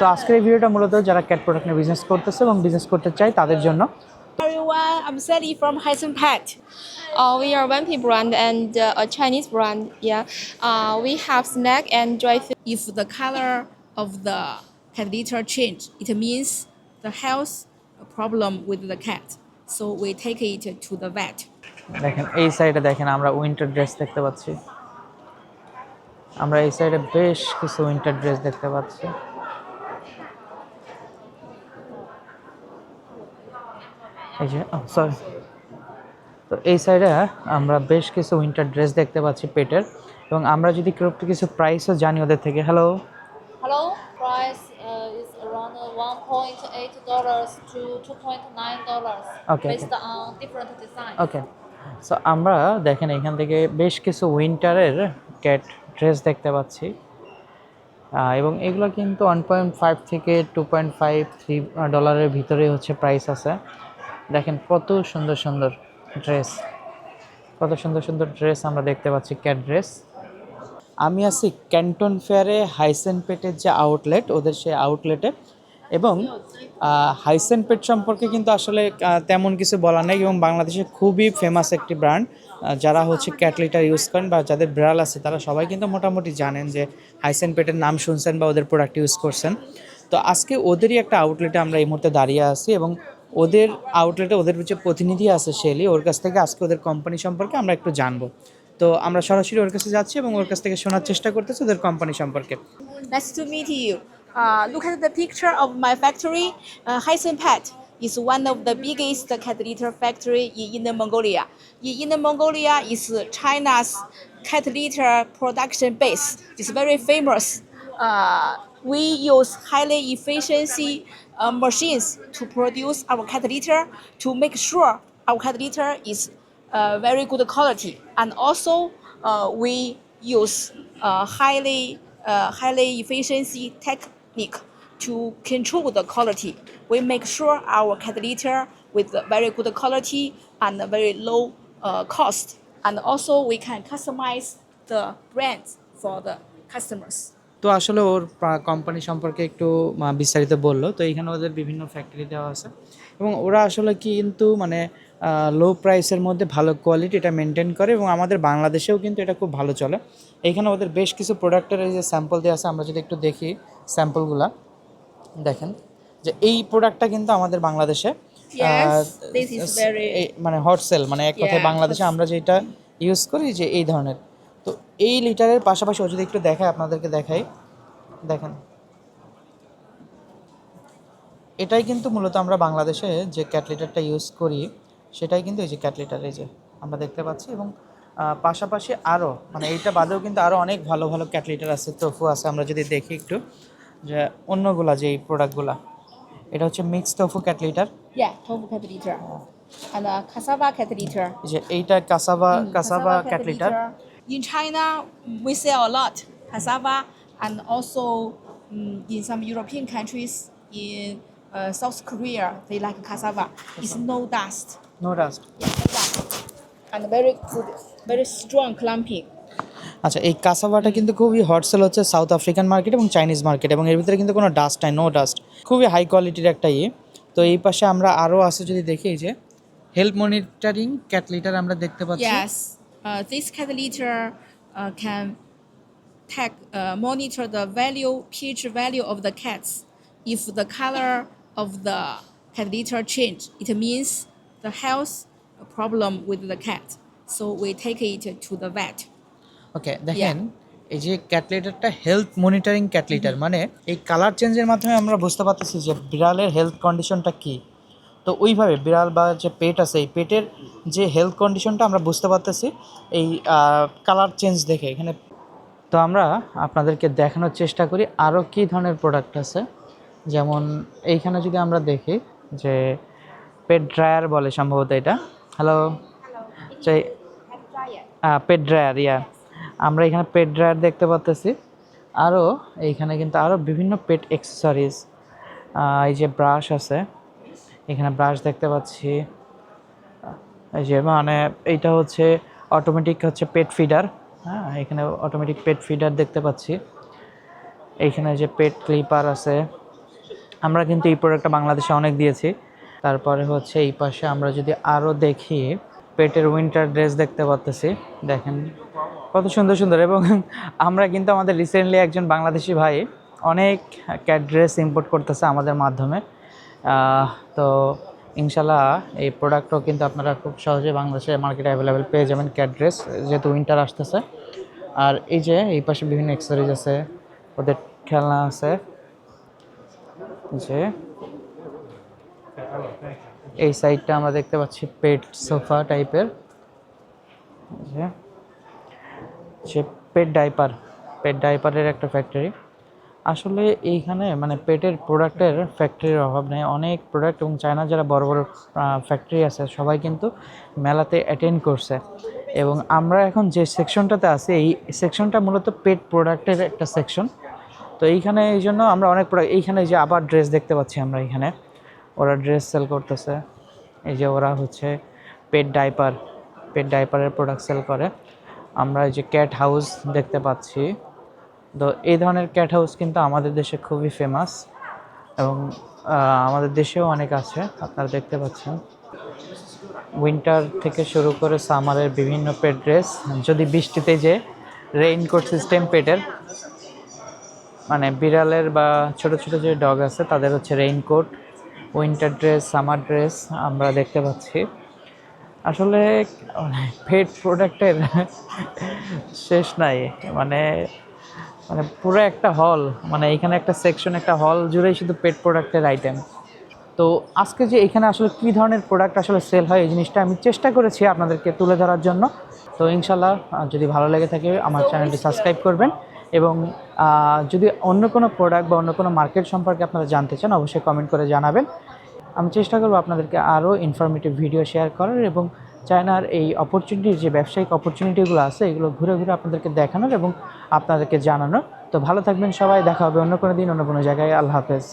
তো আজকের এই ভিডিওটা মূলত যারা ক্যাট প্রোডাক্ট নিয়ে বিজনেস করতেছে এবং বিজনেস করতে চায় তাদের জন্য everyone, I'm Sally from Hyson Pet. Uh, we are one brand and uh, a Chinese brand. Yeah, uh, we have snack and dry food. If the color of the cat litter change, it means the health problem with the cat. So we take it to the vet. দেখেন এই সাইডে দেখেন আমরা winter dress দেখতে পাচ্ছি আমরা এই সাইডে বেশ কিছু উইন্টার ড্রেস দেখতে পাচ্ছি এই যে সরি তো এই সাইডে আমরা বেশ কিছু উইন্টার ড্রেস দেখতে পাচ্ছি পেটের এবং আমরা যদি কিছু প্রাইসও জানি ওদের থেকে। Hello price uh, is around $1.8 to $2.9 Okay, based on different designs. Okay so আমরা দেখেন এখান থেকে বেশ কিছু উইন্টারের ক্যাট ড্রেস দেখতে পাচ্ছি। এবং এগুলো কিন্তু ওয়ান পয়েন্ট ফাইভ থেকে টু পয়েন্ট ফাইভ থ্রি ডলারের ভিতরে হচ্ছে প্রাইস আছে। দেখেন কত সুন্দর সুন্দর ড্রেস কত সুন্দর সুন্দর ড্রেস আমরা দেখতে পাচ্ছি ক্যাট ড্রেস আমি আছি ক্যান্টন ফেয়ারে হাইসেন পেটের যে আউটলেট ওদের সেই আউটলেটে এবং হাইসেন পেট সম্পর্কে কিন্তু আসলে তেমন কিছু বলা নেই এবং বাংলাদেশে খুবই ফেমাস একটি ব্র্যান্ড যারা হচ্ছে ক্যাটলিটার ইউজ করেন বা যাদের ব্রাল আছে, তারা সবাই কিন্তু মোটামুটি জানেন যে হাইসেন পেটের নাম শুনছেন বা ওদের প্রোডাক্ট ইউজ করছেন। তো আজকে ওদেরই একটা আউটলেটে আমরা এই মুহূর্তে দাঁড়িয়ে আছি এবং ওদের আউটলেটে ওদের যে প্রতিনিধি আছে শেলি ওর কাছ থেকে আজকে ওদের কোম্পানি সম্পর্কে আমরা একটু জানব তো আমরা সরাসরি ওর কাছে যাচ্ছি এবং ওর কাছ থেকে শোনার চেষ্টা করতেছি ওদের কোম্পানি সম্পর্কে Nice to meet you. Uh, look at the picture of my factory. Uh, Hyson Pet is one of the biggest cat litter factory in Inner Mongolia. In Inner Mongolia is China's cat litter production base. It's very famous. Uh, we use highly efficiency uh, machines to produce our cat litter to make sure our cat litter is uh, very good quality. And also, uh, we use uh, highly uh, highly efficiency technique to control the quality. We make sure our cat litter with very good quality and very low uh, cost. And also, we can customize the brands for the customers. তো আসলে ওর company সম্পর্কে একটু বিস্তারিত বলল। তো এখানে ওদের বিভিন্ন ফ্যাক্টরি দেওয়া আছে। এবং ওরা আসলে কি কিন্তু মানে লো প্রাইসের মধ্যে ভালো কোয়ালিটি এটা মেনটেন করে এবং আমাদের বাংলাদেশেও কিন্তু এটা খুব ভালো চলে। এইখানে ওদের বেশ কিছু প্রোডাক্টের এই যে স্যাম্পল দেওয়া আছে আমরা যদি একটু দেখি স্যাম্পলগুলা দেখেন যে এই প্রোডাক্টটা কিন্তু আমাদের বাংলাদেশে মানে হট সেল মানে এক কথায় বাংলাদেশে আমরা যেটা ইউজ করি যে এই ধরনের। তো এই লিটারের পাশাপাশি ও যদি একটু দেখায় আপনাদেরকে দেখাই। দেখেন। এটাই কিন্তু মূলত আমরা বাংলাদেশে যে ক্যাটলিটারটা ইউজ করি সেটাই কিন্তু এই যে ক্যাটলিটার এই যে আমরা দেখতে পাচ্ছি এবং পাশাপাশি আরও মানে এইটা বাদেও কিন্তু আরও অনেক ভালো ভালো ক্যাটলিটার আছে তোফু আছে আমরা যদি দেখি একটু যে অন্যগুলা যে এই প্রোডাক্টগুলা এটা হচ্ছে মিক্স তোফু litter. এই যে এইটা cassava cassava cat litter litter. In China, we sell a lot cassava, and also mm, in some European countries, in uh, South Korea, they like cassava. It's no dust, no dust yeah, no dust, and very good, very strong clumping. আচ্ছা এই কাসাভাটা কিন্তু খুবই hot sale হচ্ছে south African market এবং Chinese market এবং এর ভিতরে কিন্তু কোনো ডাস্ট নাই নো ডাস্ট খুবই হাই কোয়ালিটির একটা ইয়ে তো এই পাশে আমরা আরও আছে যদি দেখি এই যে হেলথ মনিটরিং ক্যাটলিটার আমরা দেখতে পাচ্ছি Yes, uh, this cat uh, can tag, uh, monitor the value, pH value of the cats. If the color of the cat change, it means the health problem with the cat. So we take it to the vet. ওকে দেখেন এই যে ক্যাটলিটারটা health monitoring ক্যাটলিটার মানে এই colour চেঞ্জের মাধ্যমে আমরা বুঝতে পারতেছি যে বিড়ালের হেলথ কন্ডিশনটা কী তো ওইভাবে বিড়াল বা যে পেট আছে এই পেটের যে হেলথ কন্ডিশনটা আমরা বুঝতে পারতেছি এই কালার চেঞ্জ দেখে। এখানে তো আমরা আপনাদেরকে দেখানোর চেষ্টা করি আরও কী ধরনের প্রোডাক্ট আছে। যেমন এইখানে যদি আমরা দেখি যে পেট ড্রায়ার বলে সম্ভবত এটা। হ্যালো পেট ড্রায়ার ইয়া আমরা এখানে পেট ড্রায়ার দেখতে পাচ্তেছি আরও এইখানে কিন্তু আরও বিভিন্ন পেট অ্যাক্সেসরিজ এই যে ব্রাশ আছে। এখানে ব্রাশ দেখতে পাচ্ছি। এই যে মানে এইটা হচ্ছে অটোমেটিক হচ্ছে পেট ফিডার হ্যাঁ এখানে অটোমেটিক পেট ফিডার দেখতে পাচ্ছি। এইখানে যে পেট ক্লিপার আছে, আমরা কিন্তু এই প্রোডাক্টটা বাংলাদেশে অনেক দিয়েছি। তারপরে হচ্ছে এই পাশে আমরা যদি আরও দেখি, পেটের উইন্টার ড্রেস দেখতে পাচ্তেছি দেখেন কত সুন্দর সুন্দর। এবং আমরা কিন্তু আমাদের রিসেন্টলি একজন বাংলাদেশি ভাই অনেক ক্যাট ড্রেস ইম্পোর্ট করতেছে আমাদের মাধ্যমে। তো ইনশাল্লাহ এই প্রোডাক্টও কিন্তু আপনারা খুব সহজে বাংলাদেশে মার্কেটে অ্যাভেলেবেল পেয়ে যাবেন ক্যাট ড্রেস যেহেতু উইন্টার আসতেছে। আর এই যে, এই পাশে বিভিন্ন অ্যাক্সেসরিজ আছে, ওদের খেলনা আছে। যে, এই সাইডটা আমরা দেখতে পাচ্ছি পেট সোফা টাইপের যে পেট ডাইপার পেট ডাইপারের একটা ফ্যাক্টরি আসলে এইখানে মানে পেটের প্রোডাক্টের ফ্যাক্টরির অভাব নেই। অনেক প্রোডাক্ট এবং চায়না যারা বড় বড় ফ্যাক্টরি আছে, সবাই কিন্তু মেলাতে অ্যাটেন্ড করছে। এবং আমরা এখন যে সেকশনটাতে আছি, এই সেকশনটা মূলত পেট প্রোডাক্টের একটা সেকশন তো এইখানে এই জন্য আমরা অনেক প্রোডাক্ট এইখানে যে আবার ড্রেস দেখতে পাচ্ছি আমরা এখানে। ওরা ড্রেস সেল করতেছে। এই যে ওরা হচ্ছে পেট ডাইপার পেট ডাইপারের প্রোডাক্ট সেল করে। আমরা এই যে ক্যাট হাউস দেখতে পাচ্ছি। তো এই ধরনের ক্যাট হাউস কিন্তু আমাদের দেশে খুবই ফেমাস এবং আমাদের দেশেও অনেক আছে, আপনারা দেখতে পাচ্ছেন। উইন্টার থেকে শুরু করে সামারের বিভিন্ন পেট ড্রেস যদি বৃষ্টিতে যে রেইনকোট সিস্টেম পেটের মানে বিড়ালের বা ছোট ছোট যে ডগ আছে, তাদের হচ্ছে raincoat winter dress summer dress আমরা দেখতে পাচ্ছি। আসলে পেট প্রোডাক্টের শেষ নাই মানে মানে পুরো একটা হল মানে এখানে একটা সেকশন একটা হল জুড়েই শুধু পেট প্রোডাক্টের আইটেম তো আজকে যে এখানে আসলে কী ধরনের প্রোডাক্ট আসলে সেল হয় এই জিনিসটা আমি চেষ্টা করেছি আপনাদেরকে তুলে ধরার জন্য। তো ইনশাল্লাহ যদি ভালো লেগে থাকে আমার চ্যানেলটি সাবস্ক্রাইব করবেন এবং যদি অন্য কোনো প্রোডাক্ট বা অন্য কোনো মার্কেট সম্পর্কে আপনারা জানতে চান, অবশ্যই কমেন্ট করে জানাবেন। আমি চেষ্টা করব আপনাদেরকে আরও ইনফরমেটিভ ভিডিও শেয়ার করার এবং চায়নার এই অপরচুনিটির যে ব্যবসায়িক অপরচুনিটিগুলো আছে, এগুলো ঘুরে ঘুরে আপনাদেরকে দেখানোর এবং আপনাদেরকে জানানোর। তো ভালো থাকবেন সবাই, দেখা হবে অন্য কোনো দিন, অন্য কোনো জায়গায়। আল্লাহ হাফেজ।